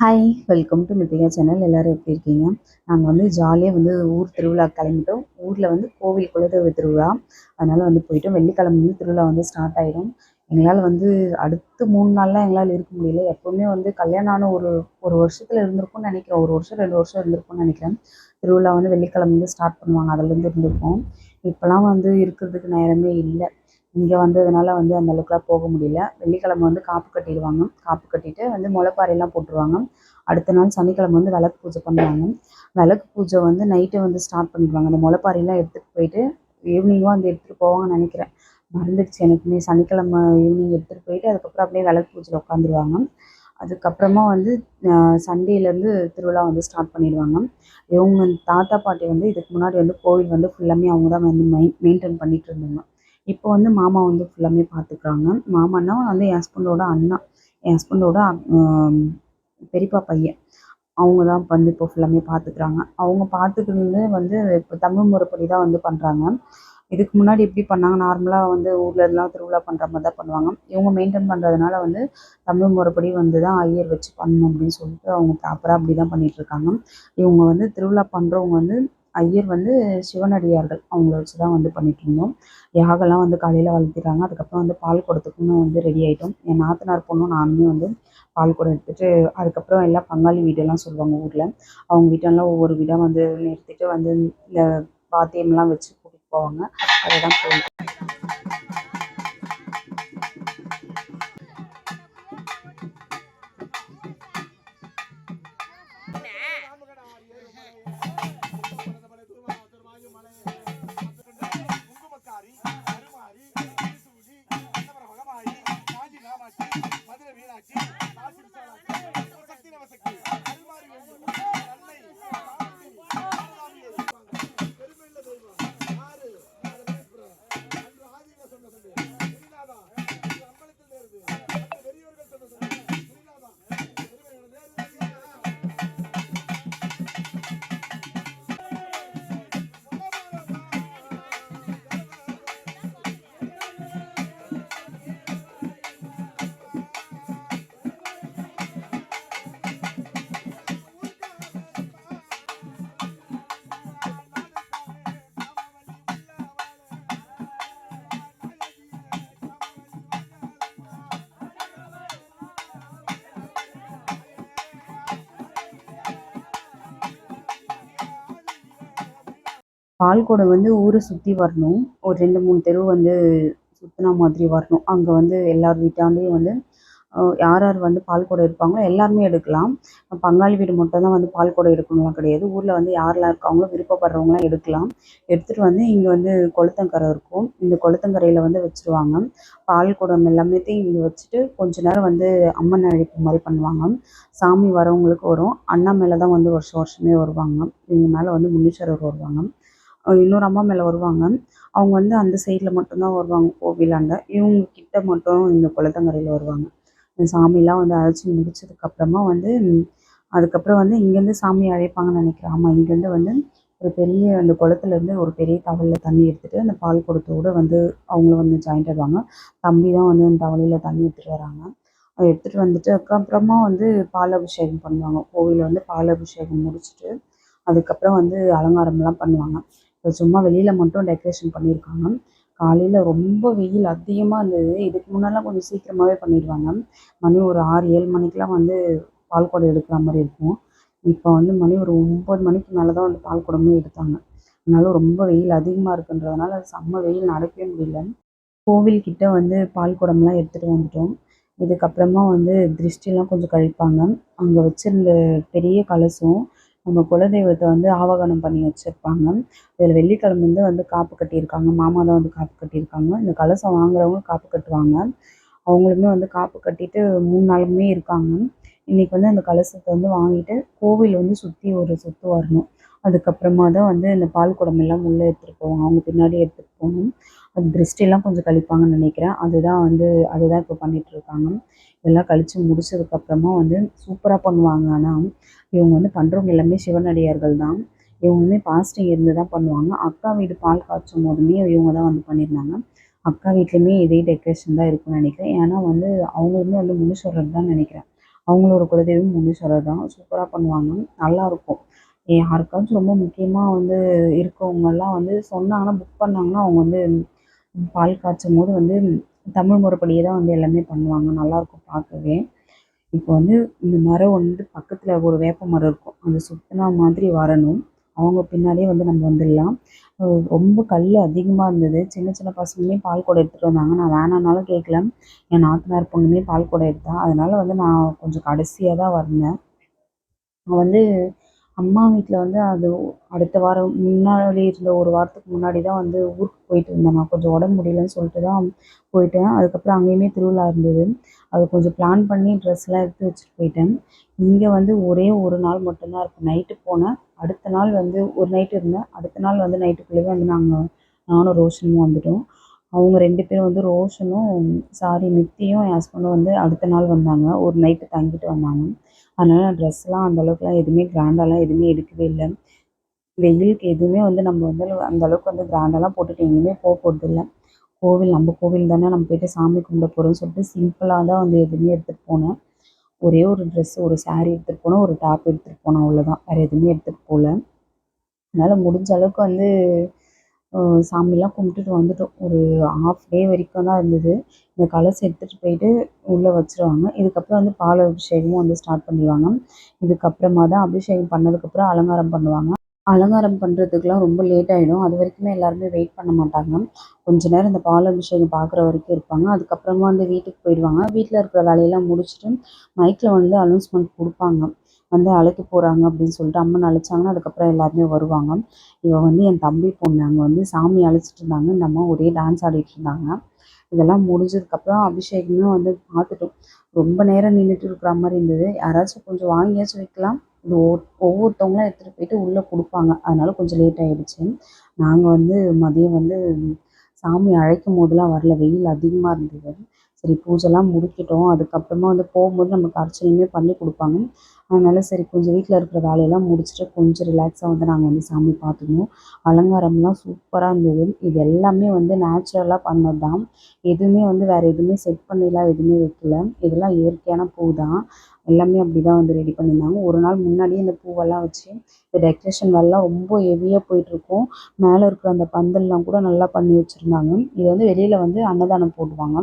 Hi welcome to Mithika channel எல்லோரும் எப்படி இருக்கீங்க? நாங்கள் வந்து ஜாலியாக வந்து ஊர் திருவிழா கிளம்பிட்டோம். ஊரில் வந்து கோவில் குலதெய்வ திருவிழா. அதனால் வந்து போயிட்டோம். வெள்ளிக்கிழமை வந்து திருவிழா வந்து ஸ்டார்ட் ஆகிடும் எங்களால் வந்து அடுத்து மூணு நாள்லாம் எங்களால் இருக்க முடியல. எப்போவுமே வந்து கல்யாணம் ஆன ஒரு ஒரு வருஷத்தில் இருந்திருக்கும்னு நினைக்கிறேன். ஒரு வருஷம் ரெண்டு வருஷம் இருந்திருக்கும்னு நினைக்கிறேன். திருவிழா வந்து வெள்ளிக்கிழமை வந்து ஸ்டார்ட் பண்ணுவாங்க. அதுலேருந்து இருந்திருக்கோம் இப்போலாம் வந்து இருக்கிறதுக்கு நேரமே இல்லை. இங்கே வந்ததுனால வந்து அந்த அளவுக்குலாம் போக முடியல. வெள்ளிக்கிழமை வந்து காப்பு கட்டிடுவாங்க. காப்பு கட்டிட்டு வந்து முளைப்பாறையெல்லாம் போட்டுருவாங்க. அடுத்த நாள் சனிக்கிழமை வந்து விளக்கு பூஜை பண்ணுவாங்க. விளக்கு பூஜை வந்து நைட்டே வந்து ஸ்டார்ட் பண்ணிடுவாங்க. அந்த முளைப்பாறையெல்லாம் எடுத்துகிட்டு போயிட்டு ஈவினிங்கும் வந்து எடுத்துகிட்டு போவாங்கன்னு நினைக்கிறேன். மறந்துடுச்சு எனக்குமே. சனிக்கிழமை ஈவினிங் எடுத்துகிட்டு போயிட்டு அதுக்கப்புறம் அப்படியே விளக்கு பூஜையில் உட்காந்துருவாங்க. அதுக்கப்புறமா வந்து சண்டேலேருந்து திருவிழா வந்து ஸ்டார்ட் பண்ணிடுவாங்க. இவங்க தாத்தா பாட்டி வந்து இதுக்கு முன்னாடி வந்து கோவில் வந்து ஃபுல்லாமே அவங்க தான் வந்து மெயின் மெயின்டைன் பண்ணிகிட்டு இருந்தாங்க. இப்போ வந்து மாமா வந்து ஃபுல்லாமே பார்த்துக்குறாங்க மாமான்னா வந்து என் ஹஸ்பண்டோட அண்ணா. என் ஹஸ்பண்டோட பெரியப்பா பையன். அவங்க தான் வந்து இப்போ ஃபுல்லாமே பார்த்துக்குறாங்க அவங்க பார்த்துக்கிறது வந்து இப்போ தமிழ் முறைப்படி தான் வந்து பண்ணுறாங்க இதுக்கு முன்னாடி எப்படி பண்ணாங்க? நார்மலாக வந்து ஊரில் எல்லாம் திருவிழா பண்ணுற மாதிரி தான் பண்ணுவாங்க. இவங்க மெயின்டைன் பண்ணுறதுனால வந்து தமிழ் முறைப்படி வந்து தான் ஐயர் வச்சு பண்ணணும் அப்படின்னு சொல்லிட்டு அவங்க ப்ராப்பராக அப்படி தான் பண்ணிகிட்ருக்காங்க இவங்க வந்து திருவிழா பண்ணுறவங்க வந்து ஐயர் வந்து சிவனடியார்கள். அவங்கள வச்சு தான் வந்து பண்ணிகிட்ருந்தோம் யாகெல்லாம் வந்து காலையில் வளர்த்திட்டாங்க அதுக்கப்புறம் வந்து பால் குடத்துக்குமே வந்து ரெடி ஆகிட்டோம் என் நாத்தனார் பொண்ணும் நானுமே வந்து பால் குடம் எடுத்துகிட்டு அதுக்கப்புறம் எல்லாம் பங்காளி வீடெல்லாம் சொல்லுவாங்க ஊரில். அவங்க வீட்டெல்லாம் ஒவ்வொரு வீடாக வந்து நிறுத்திட்டு வந்து இந்த பாத்தியம்லாம் வச்சு கூட்டிகிட்டு போவாங்க. அதை தான் பால்குடம் வந்து ஊரை சுற்றி வரணும். ஒரு ரெண்டு மூணு தெரு வந்து சுற்றின மாதிரி வரணும். அங்கே வந்து எல்லார் வீட்டாண்டையும் வந்து யார் யார் வந்து பால் குடம் எடுப்பாங்களோ எல்லாருமே எடுக்கலாம். பங்காளி வீடு மட்டும் தான் வந்து பால்குடம் எடுக்கணும்லாம் கிடையாது. ஊரில் வந்து யாரெல்லாம் இருக்காங்களோ விருப்பப்படுறவங்களாம் எடுக்கலாம். எடுத்துகிட்டு வந்து இங்கே வந்து கொளுத்தங்கரை இருக்கும். இந்த கொளுத்தங்கரையில் வந்து வச்சுருவாங்க. பால்குடம் எல்லாமே எல்லாமேத்தையும் இங்கே வச்சுட்டு கொஞ்ச நேரம் வந்து அம்மன் அழைப்பு மாதிரி பண்ணுவாங்க. சாமி வரவங்களுக்கு வரும். அண்ணா மேலே தான் வந்து வருஷம் வருஷமே வருவாங்க. இவங்க மேலே வந்து முனீஸ்வரர் வருவாங்க. இன்னொரு அம்மா மேலே வருவாங்க. அவங்க வந்து அந்த சைடில் மட்டும்தான் வருவாங்க கோவிலாண்ட. இவங்க கிட்ட மட்டும் இந்த குளத்தங்கரையில் வருவாங்க. இந்த சாமிலாம் வந்து அழைச்சி முடிச்சதுக்கப்புறமா வந்து அதுக்கப்புறம் வந்து இங்கேருந்து சாமி அழைப்பாங்கன்னு நினைக்கிறேன். ஆமாம் இங்கேருந்து வந்து ஒரு பெரிய அந்த குளத்துலேருந்து ஒரு பெரிய தவலில் தண்ணி எடுத்துகிட்டு அந்த பால் குடத்தோடு வந்து அவங்களும் வந்து ஜாயிண்ட் ஆகிடுவாங்க தம்பி தான் வந்து அந்த தவளையில் தண்ணி எடுத்துகிட்டு வராங்க. அதை எடுத்துகிட்டு வந்துட்டு அதுக்கப்புறமா வந்து பால் அபிஷேகம் பண்ணுவாங்க. கோவிலில் வந்து பால் அபிஷேகம் முடிச்சுட்டு அதுக்கப்புறம் வந்து அலங்காரம்லாம் பண்ணுவாங்க. இப்போ சும்மா வெளியில் மட்டும் டெக்கரேஷன் பண்ணியிருக்காங்க காலையில் ரொம்ப வெயில் அதிகமாக இருந்தது. இதுக்கு முன்னெல்லாம் கொஞ்சம் சீக்கிரமாகவே பண்ணிடுவாங்க. மணி ஒரு ஆறு ஏழு மணிக்கெலாம் வந்து பால் குடம் எடுக்கிற மாதிரி இருக்கும். இப்போ வந்து மணி ஒரு ஒம்பது மணிக்கு மேலே தான் வந்து பால் குடமே எடுத்தாங்க. அதனால ரொம்ப வெயில் அதிகமாக இருக்குன்றதுனால அது செம்ம வெயில் நடக்கவே முடியல. கோவில்கிட்ட வந்து பால் குடம்லாம் எடுத்துகிட்டு வந்துட்டோம். இதுக்கப்புறமா வந்து திருஷ்டிலாம் கொஞ்சம் கழிப்பாங்க. அங்கே வச்சுருந்த பெரிய கலசம் நம்ம குலதெய்வத்தை வந்து ஆவாகனம் பண்ணி வச்சுருப்பாங்க. இதில் வெள்ளிக்கிழமை வந்து வந்து காப்பு கட்டியிருக்காங்க. மாமா தான் வந்து காப்பு கட்டியிருக்காங்க. இந்த கலசம் வாங்குறவங்க காப்பு கட்டுவாங்க. அவங்களுமே வந்து காப்பு கட்டிட்டு மூணு நாளுமே இருக்காங்க. இன்றைக்கி வந்து அந்த கலசத்தை வந்து வாங்கிட்டு கோவில் வந்து சுற்றி ஒரு சுற்று வரணும். அதுக்கப்புறமா தான் வந்து இந்த பால் குடம் எல்லாம் உள்ளே எடுத்துகிட்டு போவாங்க. அவங்க பின்னாடி எடுத்துகிட்டு போகணும். கொஞ்சம் திருஷ்டிலாம் கொஞ்சம் கழிப்பாங்கன்னு நினைக்கிறேன். அதுதான் வந்து அதுதான் இப்போ பண்ணிகிட்ருக்காங்க இதெல்லாம் கழித்து முடிச்சதுக்கப்புறமா வந்து சூப்பராக பண்ணுவாங்க. ஆனால் இவங்க வந்து பண்ணுறவங்க எல்லாமே சிவனடியார்கள் தான். இவங்களுமே பாஸ்டிங் இருந்து தான் பண்ணுவாங்க. அக்கா வீடு பால் காய்ச்சும் போதுமே இவங்க தான் வந்து பண்ணியிருந்தாங்க அக்கா வீட்லேயுமே இதே டெக்கரேஷன் தான் இருக்கும்னு நினைக்கிறேன். ஏன்னா வந்து அவங்களுமே வந்து முனீஸ்வரர் தான் நினைக்கிறேன். அவங்களோட குலதெய்வம் முனீஸ்வரர் தான். சூப்பராக பண்ணுவாங்க. நல்லாயிருக்கும் யாருக்காச்சும் ரொம்ப முக்கியமாக வந்து இருக்கவங்கலாம் வந்து சொன்னாங்கன்னா புக் பண்ணாங்கன்னா அவங்க வந்து பால் காய்ச்சும் போது வந்து தமிழ் முறைப்படியே தான் வந்து எல்லாமே பண்ணுவாங்க. நல்லாயிருக்கும் பார்க்கவே. இப்போ வந்து இந்த மரம் வந்து பக்கத்தில் ஒரு வேப்ப மரம் இருக்கும். அது சுற்றினா மாதிரி வரணும். அவங்க பின்னாடியே வந்து நம்ம வந்துடலாம். ரொம்ப கல் அதிகமாக இருந்தது. சின்ன சின்ன பசங்களுமே பால் குடம் எடுத்துகிட்டு வந்தாங்க. நான் வேணான்னாலும் கேட்கல. என் நாத்தனார் பொண்ணுமே பால் குடம் எடுத்தா. அதனால் வந்து நான் கொஞ்சம் கடைசியாக தான் வந்தேன். நான் வந்து அம்மா வீட்டில் வந்து அது அடுத்த வாரம் முன்னாடி இருந்த ஒரு வாரத்துக்கு முன்னாடி தான் வந்து ஊருக்கு போயிட்டு இருந்தேன் நான் கொஞ்சம் உடம்பு முடியலன்னு சொல்லிட்டு தான் போயிட்டேன். அதுக்கப்புறம் அங்கேயுமே திருவிழா இருந்தது. அது கொஞ்சம் பிளான் பண்ணி ட்ரெஸ்லாம் எடுத்து வச்சுட்டு போயிட்டேன். இங்கே வந்து ஒரே ஒரு நாள் மட்டும்தான் இருக்கும் நைட்டு போனேன். அடுத்த நாள் வந்து ஒரு நைட்டு இருந்தேன். அடுத்த நாள் வந்து நைட்டுக்குள்ளேயே வந்து நாங்கள் நானும் ரோஷனும் வந்துட்டோம். அவங்க ரெண்டு பேரும் வந்து ரோஷனும் சாரி மித்தியும் என் ஹஸ்பண்டும் வந்து அடுத்த நாள் வந்தாங்க. ஒரு நைட்டு தங்கிட்டு வந்தாங்க. அதனால் நான் ட்ரெஸ்லாம் அந்தளவுக்குலாம் எதுவுமே கிராண்டாலாம் எதுவுமே எடுக்கவே இல்லை. வெயிலுக்கு எதுவுமே வந்து நம்ம வந்து அந்த அளவுக்கு வந்து கிராண்டாலாம் போட்டுட்டு எங்கேயுமே போக போகிறதில்ல கோவில் நம்ம கோவில் தானே நம்ம போய்ட்டு சாமி கும்பிட போகிறோம்னு சொல்லிட்டு சிம்பிளாக தான் வந்து எதுவுமே எடுத்துகிட்டு போனேன். ஒரே ஒரு ட்ரெஸ்ஸு ஒரு சாரீ எடுத்துகிட்டு போனேன் ஒரு டாப் எடுத்துகிட்டு போனேன் அவ்வளோதான் வேறு எதுவுமே எடுத்துகிட்டு போகல. அதனால் முடிஞ்ச அளவுக்கு வந்து சாமிலாம் கும்பிட்டுட்டு வந்துட்டோம். ஒரு ஹாஃப் டே வரைக்கும் தான் இருந்தது. இந்த கலசம் எடுத்துகிட்டு போயிட்டு உள்ளே வச்சுருவாங்க. இதுக்கப்புறம் வந்து பால் அபிஷேகமும் வந்து ஸ்டார்ட் பண்ணிடுவாங்க. இதுக்கப்புறமா தான் அபிஷேகம் பண்ணதுக்கப்புறம் அலங்காரம் பண்ணுவாங்க. அலங்காரம் பண்ணுறதுக்குலாம் ரொம்ப லேட் ஆகிடும் அது வரைக்குமே எல்லாருமே வெயிட் பண்ண மாட்டாங்க. கொஞ்ச நேரம் இந்த பால் அபிஷேகம் பார்க்குற வரைக்கும் இருப்பாங்க. அதுக்கப்புறமா வந்து வீட்டுக்கு போயிடுவாங்க. வீட்டில் இருக்கிற வேலையெல்லாம் முடிச்சுட்டு மைக்கில் வந்து அனௌன்ஸ்மெண்ட் கொடுப்பாங்க. வந்து அழைக்க போகிறாங்க அப்படின்னு சொல்லிட்டு அம்மன் அழைச்சாங்கன்னா அதுக்கப்புறம் எல்லாருமே வருவாங்க. இவள் வந்து என் தம்பி பொண்ணு. அங்கே வந்து சாமி அழைச்சிட்டு இருந்தாங்க. இந்த அம்மா ஒரே டான்ஸ் ஆடிட்டு இருந்தாங்க. இதெல்லாம் முடிஞ்சதுக்கப்புறம் அபிஷேகமே வந்து பார்த்துட்டோம். ரொம்ப நேரம் நின்றுட்டு இருக்கிற மாதிரி இருந்தது. யாராச்சும் கொஞ்சம் வாங்கியாச்சும் வைக்கலாம். இது ஒவ்வொருத்தவங்களாம் எடுத்துகிட்டு போயிட்டு உள்ளே கொடுப்பாங்க. அதனால கொஞ்சம் லேட் ஆகிடுச்சு நாங்கள் வந்து மதியம் வந்து சாமி அழைக்கும் போதெல்லாம் வரல. வெயில் அதிகமாக இருந்தது. சரி பூஜைலாம் முடிக்கட்டும். அதுக்கப்புறமா வந்து போகும்போது நமக்கு அர்ச்சனையுமே பண்ணி கொடுப்பாங்க. அதனால சரி கொஞ்சம் வீட்டில் இருக்கிற வேலையெல்லாம் முடிச்சுட்டு கொஞ்சம் ரிலாக்ஸாக வந்து நாங்கள் வந்து சாமி பார்த்துக்கணும் அலங்காரம்லாம் சூப்பராக இருந்தது. இது எல்லாமே வந்து நேச்சுரலாக பண்ணது தான் எதுவுமே வந்து வேறு எதுவுமே செட் பண்ணிலாம் எதுவுமே வைக்கல. இதெல்லாம் இயற்கையான பூ தான் எல்லாமே அப்படி தான் வந்து ரெடி பண்ணியிருந்தாங்க. ஒரு நாள் முன்னாடியே இந்த பூவெல்லாம் வச்சு இந்த டெக்கரேஷன் வேலைலாம் ரொம்ப ஹெவியாக போயிட்டுருக்கும். மேலே இருக்கிற அந்த பந்தல்லாம் கூட நல்லா பண்ணி வச்சுருந்தாங்க. இது வந்து வெளியில் வந்து அன்னதானம் போடுவாங்க.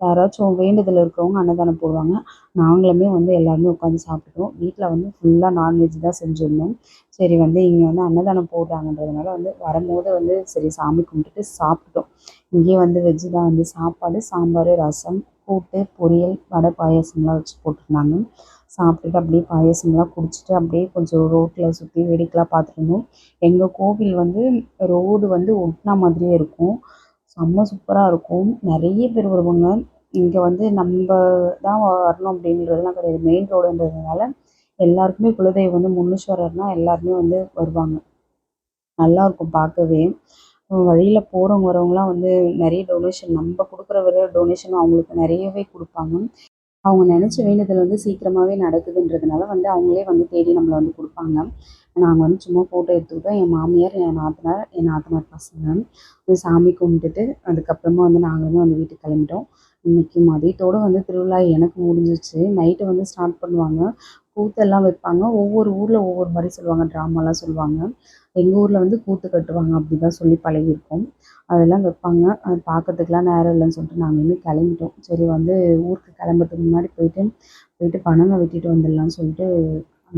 யாராச்சும் வேண்டுதல் இருக்கிறவங்க அன்னதானம் போடுவாங்க. நாங்களுமே வந்து எல்லாருமே உட்காந்து சாப்பிட்டோம் வீட்டில் வந்து ஃபுல்லாக நான்வெஜ் தான் செஞ்சுருந்தோம். சரி வந்து இங்கே வந்து அன்னதானம் போடுறாங்கன்றதுனால வந்து வரும்போது வந்து சரி சாமி கும்பிட்டுட்டு சாப்பிட்டோம். இங்கேயே வந்து வெஜ்ஜு தான் வந்து சாப்பாடு சாம்பார் ரசம் கூட்டு பொரியல் வடை பாயாசம்லாம் வச்சு போட்டிருந்தாங்க. சாப்பிட்டுட்டு அப்படியே பாயாசம்லாம் குடிச்சிட்டு அப்படியே கொஞ்சம் ரோட்டில் சுற்றி வேடிக்கைலாம் பார்த்துருந்தோம் எங்கள் கோவில் வந்து ரோடு வந்து ஒட்டினா மாதிரியே இருக்கும். செம்ம சூப்பராக இருக்கும். நிறைய பேர் வருவாங்க. இங்கே வந்து நம்ம தான் வரணும் அப்படின்றதுலாம் கிடையாது. மெயின் ரோடுன்றதுனால எல்லாருக்குமே குலதெய்வம் வந்து முனீஸ்வரர்னால் எல்லாருமே வந்து வருவாங்க. நல்லாயிருக்கும் பார்க்கவே. வழியில் போகிறவங்க வரவங்கலாம் வந்து நிறைய டொனேஷன் நம்ம கொடுக்குற விட டொனேஷன் அவங்களுக்கு நிறையவே கொடுப்பாங்க. அவங்க நினச்ச வேண்டுதல் வந்து சீக்கிரமாகவே நடக்குதுன்றதுனால வந்து அவங்களே வந்து தேடி நம்மளை வந்து கொடுப்பாங்க. நாங்கள் வந்து சும்மா ஃபோட்டோ எடுத்துக்கிட்டோம் என் மாமியார் என் நாத்தனார் என் நாத்தனார் பசங்க சாமி கும்பிட்டுட்டு அதுக்கப்புறமா வந்து நாங்களுமே வந்து வீட்டுக்கு கிளம்பிட்டோம். இன்றைக்கி மதியத்தோடு வந்து திருவிழா எனக்கு முடிஞ்சிச்சு நைட்டு வந்து ஸ்டார்ட் பண்ணுவாங்க. கூத்தெல்லாம் வைப்பாங்க. ஒவ்வொரு ஊரில் ஒவ்வொரு மாதிரி சொல்லுவாங்க. ட்ராமாலாம் சொல்லுவாங்க. எங்கள் ஊரில் வந்து கூத்து கட்டுவாங்க. அப்படி தான் சொல்லி பழகியிருக்கோம். அதெல்லாம் வைப்பாங்க. அது பார்க்கறதுக்குலாம் நேரம் இல்லைன்னு சொல்லிட்டு நாங்கள் இன்னும் கிளம்பிட்டோம். சரி வந்து ஊருக்கு கிளம்புறதுக்கு முன்னாடி போயிட்டு போயிட்டு பணங்க வெட்டிட்டு வந்துடலாம்னு சொல்லிட்டு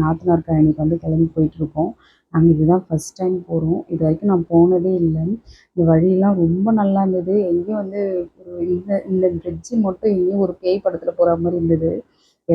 நாத்தனார் கழனிக்கு வந்து கிளம்பி போயிட்டுருக்கோம். நாங்கள் இதுதான் ஃபஸ்ட் டைம் போகிறோம் இது வரைக்கும் நான் போனதே இல்லை. இந்த வழியெல்லாம் ரொம்ப நல்லா இருந்தது. எங்கேயும் வந்து ஒரு இந்த இந்த பிரிட்ஜு மட்டும் எங்கேயும் ஒரு பேய் படத்தில் போகிற மாதிரி இருந்தது.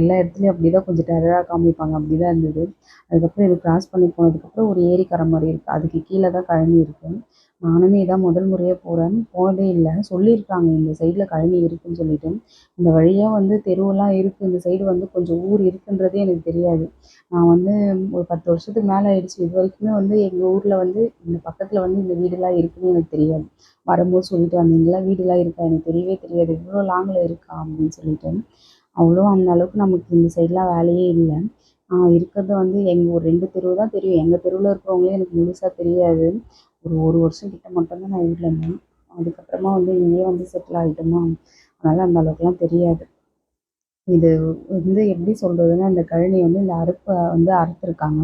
எல்லா இடத்துலையும் அப்படி தான் கொஞ்சம் டெரராக காமிப்பாங்க. அப்படி தான் இருந்தது. அதுக்கப்புறம் இது கிராஸ் பண்ணி போனதுக்கப்புறம் ஒரு ஏரிக்கரை மாதிரி இருக்குது அதுக்கு கீழே தான் கழனி இருக்குது நானுமே இதான் முதல் முறையாக போகிறேன் போனதே இல்லை. சொல்லியிருக்காங்க இந்த சைடில் கழனி இருக்குதுன்னு சொல்லிட்டு. இந்த வழியாக வந்து தெருவெல்லாம் இருக்குது இந்த சைடு வந்து கொஞ்சம் ஊர் இருக்குன்றதே எனக்கு தெரியாது. நான் வந்து ஒரு பத்து வருஷத்துக்கு மேலே ஆயிடுச்சு. இது வரைக்குமே வந்து எங்கள் ஊரில் வந்து இந்த பக்கத்தில் வந்து இந்த வீடுலாம் இருக்குதுன்னு எனக்கு தெரியாது. வரும்போது சொல்லிட்டு வந்தீங்களா? வீடுலாம் இருக்கா? எனக்கு தெரியவே தெரியாது. இவ்வளோ லாங்கில் இருக்கா? அப்படின்னு சொல்லிட்டு. அவ்வளோ அந்த அளவுக்கு நமக்கு இந்த சைட்லாம் வேலையே இல்லை. இருக்கிறது வந்து எங்கள் ஒரு ரெண்டு தெருவு தான் தெரியும். எங்கள் தெருவில் இருக்கிறவங்களே எனக்கு முழுசாக தெரியாது. ஒரு ஒரு வருஷம் கிட்ட மட்டும்தான் நான் ஊரில் இருந்தேன். அதுக்கப்புறமா வந்து இங்கேயே வந்து செட்டில் ஆகிட்டோமா அதனால் அந்த அளவுக்குலாம் தெரியாது. இது வந்து எப்படி சொல்கிறதுன்னா இந்த கழனி வந்து இந்த அறுப்பை வந்து அறுத்துருக்காங்க.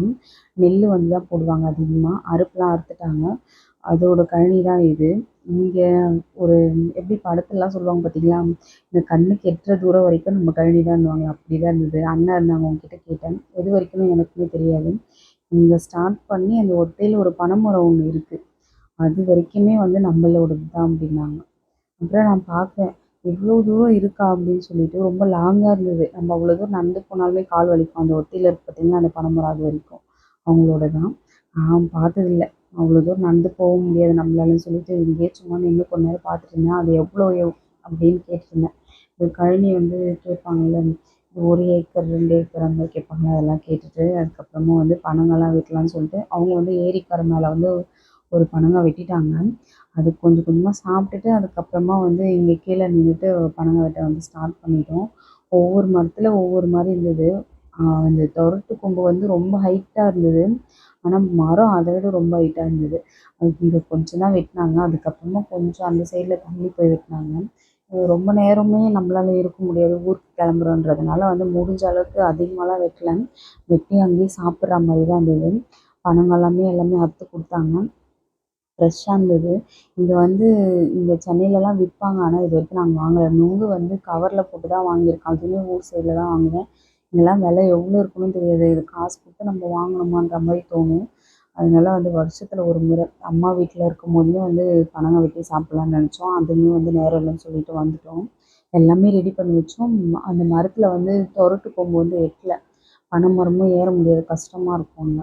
நெல் வந்து தான் போடுவாங்க அதிகமாக அறுப்புலாம் அறுத்துட்டாங்க. அதோட கழனி தான் இது. இங்கே ஒரு எப்படி படத்துலலாம் சொல்லுவாங்க பார்த்தீங்களா இந்த கண்ணுக்கு எட்டுற தூரம் வரைக்கும் நம்ம கழனி தான்னுவாங்க. அப்படி தான் இருந்தது. அண்ணா இருந்தாங்க அவங்கக்கிட்ட கேட்டேன். எது வரைக்கும் எனக்குமே தெரியாது. இங்கே ஸ்டார்ட் பண்ணி அந்த ஒத்தையில் ஒரு பனைமரம் ஒன்று இருக்குது அது வரைக்குமே வந்து நம்மளோடது தான் அப்படின்னாங்க. அப்புறம் நான் பார்க்குறேன் இவ்வளோ தூரம் இருக்கா? அப்படின்னு சொல்லிட்டு ரொம்ப லாங்காக இருந்தது. நம்ம அவ்வளோ தூரம் நடந்து போனாலுமே கால் வலிக்கும். அந்த ஒத்தையில் இருக்கு பார்த்தீங்கன்னா அந்த பனைமரம் அது வரைக்கும். அவங்களோட தான் நான் பார்த்ததில்ல அவ்வளோ தூரம் நடந்து போக முடியாது நம்மளாலன்னு சொல்லிட்டு இங்கேயே சும்மா நின்று கொஞ்ச நேரம் பார்த்துட்டு இருந்தேன். அது எவ்வளோ எவ் அப்படின்னு கேட்டிருந்தேன். இந்த கழனி வந்து கேட்பாங்கல்ல ஒரு ஏக்கர் ரெண்டு ஏக்கர் அந்த மாதிரி கேட்பாங்க. அதெல்லாம் கேட்டுட்டு அதுக்கப்புறமா வந்து பனங்கெல்லாம் வெட்டலாம்னு சொல்லிட்டு அவங்க வந்து ஏரிக்கரை மேலே வந்து ஒரு பனங்காய் வெட்டிட்டாங்க. அது கொஞ்சம் கொஞ்சமாக சாப்பிட்டுட்டு அதுக்கப்புறமா வந்து இங்கே கீழே நின்றுட்டு பனங்காய் வெட்ட வந்து ஸ்டார்ட் பண்ணிட்டோம். ஒவ்வொரு மரத்தில் ஒவ்வொரு மாதிரி இருந்தது. அந்த துரட்டு கொம்பு வந்து ரொம்ப ஹைட்டாக இருந்தது. ஆனால் மரம் அதை விட ரொம்ப ஹைட்டாக இருந்தது. அது இங்கே கொஞ்சம் தான் வெட்டினாங்க. அதுக்கப்புறமா கொஞ்சம் அந்த சைடில் தள்ளி போய் வெட்டினாங்க. ரொம்ப நேரமே நம்மளால இருக்க முடியாது. ஊருக்கு கிளம்புறோன்றதுனால வந்து முடிஞ்ச அளவுக்கு அதிகமாகலாம் வெட்டல. வெட்டி அங்கேயே சாப்பிட்ற மாதிரி தான் இருந்தது. பணங்கள்லாமே எல்லாமே அறுத்து கொடுத்தாங்க. ஃப்ரெஷ்ஷாக இருந்தது. இங்கே வந்து இங்கே சென்னையிலலாம் விற்பாங்க ஆனால் இது வரைக்கும் நாங்கள் வாங்கலை. நுங்கு வந்து கவரில் போட்டு தான் வாங்கியிருக்கோம். அதுவுமே ஊர் சைடில் தான் வாங்கினேன். இங்கெல்லாம் விலை எவ்வளோ இருக்குன்னு தெரியாது. இது காசு கொடுத்து நம்ம வாங்கணுமான்ற மாதிரி தோணும். அதனால வந்து வருஷத்தில் ஒரு முறை அம்மா வீட்டில் இருக்கும் போதுமே வந்து பனங்காய் வெட்டி சாப்பிட்லான்னு நினச்சோம். அதுவுமே வந்து நேரம் இல்லைன்னு சொல்லிட்டு வந்துட்டோம். எல்லாமே ரெடி பண்ணி வச்சோம். அந்த மரத்தில் வந்து துரட்டு போகும்போது வந்து பனை மரமும் ஏற முடியாது. கஷ்டமாக இருக்கும்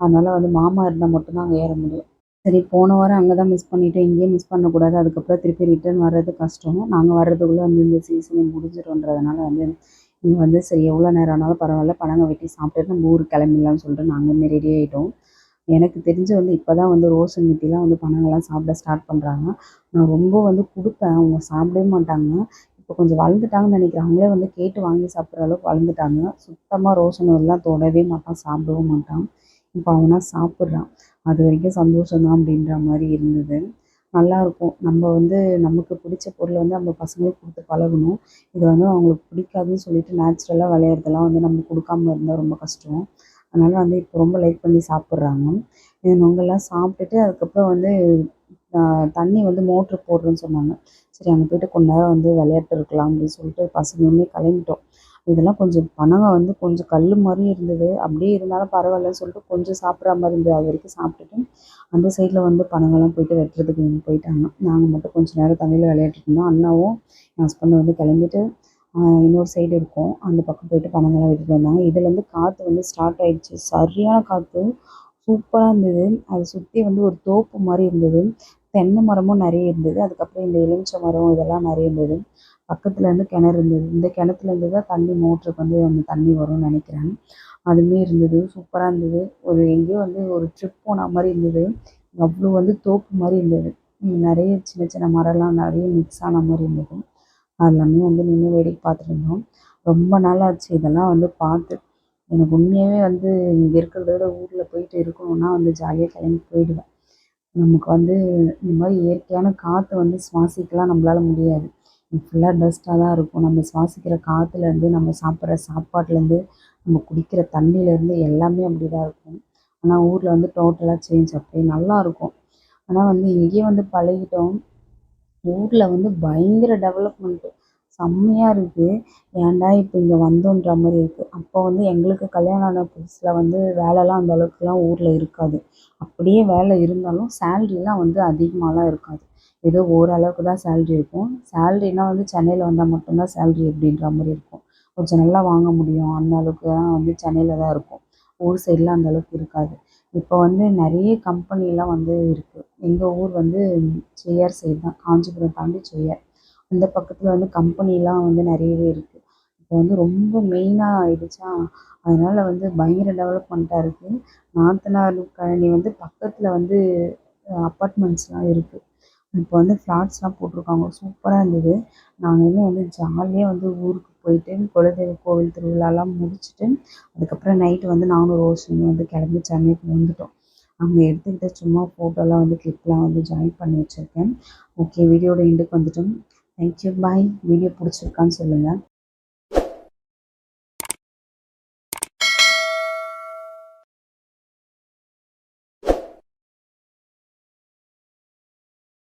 அதனால் வந்து மாமா இருந்தால் மட்டும்தான் அங்கே ஏற முடியும். சரி போன வாரம் அங்கே தான் மிஸ் பண்ணிவிட்டோம் இங்கேயே மிஸ் பண்ணக்கூடாது. அதுக்கப்புறம் திருப்பி ரிட்டர்ன் வர்றது கஷ்டம். நாங்கள் வர்றதுக்குள்ளே வந்து இந்த சீசனே முடிஞ்சிடும்ன்றதுனால வந்து நீங்கள் வந்து சரி எவ்வளோ நேரம் ஆனாலும் பரவாயில்ல பணங்க வெட்டி சாப்பிட்டுட்டு நம்ம ஊருக்கு கிளம்பிடலாம்னு சொல்லிட்டு நாங்களுமே ரெடி ஆகிட்டோம் எனக்கு தெரிஞ்சு வந்து இப்போ தான் வந்து ரோஷன் மிட்டிலாம் வந்து பணங்கள்லாம் சாப்பிட ஸ்டார்ட் பண்ணுறாங்க நான் ரொம்ப வந்து கொடுப்பேன் அவங்க சாப்பிடவே மாட்டாங்க. இப்போ கொஞ்சம் வளர்ந்துட்டாங்கன்னு நினைக்கிறேன். அவங்களே வந்து கேட்டு வாங்கி சாப்பிட்ற அளவுக்கு வளர்ந்துட்டாங்க. சுத்தமாக ரோஷன் எல்லாம் தொடவே மாட்டான் சாப்பிடவும் மாட்டான். இப்போ அவனா சாப்பிட்றான். அது வரைக்கும் சந்தோஷம் தான் அப்படின்ற மாதிரி இருந்தது. நல்லாயிருக்கும் நம்ம வந்து நமக்கு பிடிச்ச பொருளை வந்து நம்ம பசங்களுக்கு கொடுத்து பழகணும். இது வந்து அவங்களுக்கு பிடிக்காதுன்னு சொல்லிட்டு நேச்சுரலாக விளையாடுறதெல்லாம் வந்து நம்ம கொடுக்காம இருந்தால் ரொம்ப கஷ்டம். அதனால் வந்து இப்போ ரொம்ப லைக் பண்ணி சாப்பிட்றாங்க. இது நொங்கெல்லாம் சாப்பிட்டுட்டு அதுக்கப்புறம் வந்து தண்ணி வந்து மோட்ரு போடுறேன்னு சொன்னாங்க. சரி அங்கே போய்ட்டு கொஞ்ச நேரம் வந்து விளையாட்டு இருக்கலாம் அப்படின்னு சொல்லிட்டு பசங்களுமே கிளம்பிட்டோம். இதெல்லாம் கொஞ்சம் பனங்காய் வந்து கொஞ்சம் கல் மாதிரி இருந்தது. அப்படியே இருந்தாலும் பரவாயில்லன்னு சொல்லிட்டு கொஞ்சம் சாப்பிட்ற மாதிரி இருந்தது. அது வரைக்கும் சாப்பிட்டுட்டு அந்த சைடில் வந்து பனங்கள்லாம் போயிட்டு வெட்டுறதுக்கு போயிட்டாங்க. நாங்கள் மட்டும் கொஞ்சம் நேரம் தண்ணியில் விளையாடிட்டு இருந்தோம். அண்ணாவும் என் ஹஸ்பண்டும் வந்து கிளம்பிட்டு இன்னொரு சைடு இருக்கும். அந்த பக்கம் போயிட்டு பனங்கள்லாம் விட்டுட்டு வந்தாங்க. இதுலேருந்து காற்று வந்து ஸ்டார்ட் ஆகிடுச்சு சரியான காற்று சூப்பராக இருந்தது. அதை சுற்றி வந்து ஒரு தோப்பு மாதிரி இருந்தது. தென்னை மரமும் நிறைய இருந்தது. அதுக்கப்புறம் இந்த எலுமிச்சை மரம் இதெல்லாம் நிறைய இருந்தது. பக்கத்தில் இருந்து கிணறு இருந்தது. இந்த கிணத்துலேருந்து தான் தண்ணி மோட்டருக்கு வந்து அந்த தண்ணி வரும்னு நினைக்கிறேன் அதுவுமே இருந்தது. சூப்பராக இருந்தது. ஒரு எங்கேயோ வந்து ஒரு ட்ரிப் போன மாதிரி இருந்தது. அவ்வளோ வந்து தோப்பு மாதிரி இருந்தது. நிறைய சின்ன சின்ன மரம்லாம் நிறைய மிக்ஸ் ஆன மாதிரி இருந்தது. அதெல்லாமே வந்து நின்று வேடிக்கை பார்த்துருந்தோம் ரொம்ப நாள் ஆச்சு இதெல்லாம் வந்து பார்த்து. எனக்கு உண்மையாகவே வந்து இங்கே இருக்கிறத விட ஊரில் போயிட்டு இருக்கணும்னா வந்து ஜாலியாக கிளம்பி போயிடுவேன். நமக்கு வந்து இந்த மாதிரி இயற்கையான காற்று வந்து சுவாசிக்கலாம் நம்மளால முடியாது. ஃபுல்லாக டஸ்ட்டாக தான் இருக்கும். நம்ம சுவாசிக்கிற காற்றுலேருந்து நம்ம சாப்பிட்ற சாப்பாட்டுலேருந்து நம்ம குடிக்கிற தண்ணியிலேருந்து எல்லாமே அப்படி தான் இருக்கும். ஆனால் ஊரில் வந்து டோட்டலாக சேஞ்ச் அப்படியே நல்லாயிருக்கும் ஆனால் வந்து இங்கேயே வந்து பழகிட்டோம். ஊரில் வந்து பயங்கர டெவலப்மெண்ட்டு செம்மையாக இருக்குது ஏன்டா இப்போ இங்கே வந்தோன்ற மாதிரி இருக்குது அப்போ வந்து எங்களுக்கு கல்யாணம் ஆன புதுசில் வந்து வேலைலாம் அந்த அளவுக்குலாம் ஊரில் இருக்காது. அப்படியே வேலை இருந்தாலும் சேல்ரிலாம் வந்து அதிகமாகலாம் இருக்காது. ஏதோ ஓரளவுக்கு தான் சேல்ரி இருக்கும். சேல்ரினா வந்து சென்னையில் வந்தால் மட்டும்தான் சேல்ரி அப்படின்ற மாதிரி இருக்கும். கொஞ்சம் நல்லா வாங்க முடியும். அந்த அளவுக்கு தான் வந்து சென்னையில் தான் இருக்கும். ஊர் சைட்லாம் அந்த அளவுக்கு இருக்காது. இப்போ வந்து நிறைய கம்பெனிலாம் வந்து இருக்குது எங்கள் ஊர் வந்து செய்யார் சைடு தான். காஞ்சிபுரம் தாண்டி செய்யார். அந்த பக்கத்தில் வந்து கம்பெனிலாம் வந்து நிறையவே இருக்குது இப்போ வந்து ரொம்ப மெயினாக ஆயிடுச்சா? அதனால் வந்து பயங்கர டெவலப்மெண்ட்டாக இருக்குது நாத்தனார் கழனி வந்து பக்கத்தில் வந்து அப்பார்ட்மெண்ட்ஸ்லாம் இருக்குது இப்போ வந்து ஃப்ளாட்ஸ்லாம் போட்டிருக்காங்க. சூப்பராக இருந்தது. நாங்களுமே வந்து ஜாலியாக வந்து ஊருக்கு போயிட்டு குலதெய்வ கோவில் திருவிழாலாம் முடிச்சுட்டு அதுக்கப்புறம் நைட்டு வந்து நானும் ரோஷன் வந்து கிளம்பி சென்னைக்கு வந்துட்டோம். அங்கே எடுத்துக்கிட்ட சும்மா ஃபோட்டோலாம் வந்து கிளிப்லாம் வந்து ஜாயின் பண்ணி வச்சுருக்கேன். ஓகே வீடியோட எண்டுக்கு வந்துட்டோம். தேங்க்யூ பாய் வீடியோ பிடிச்சிருக்கான்னு சொல்லுங்கள்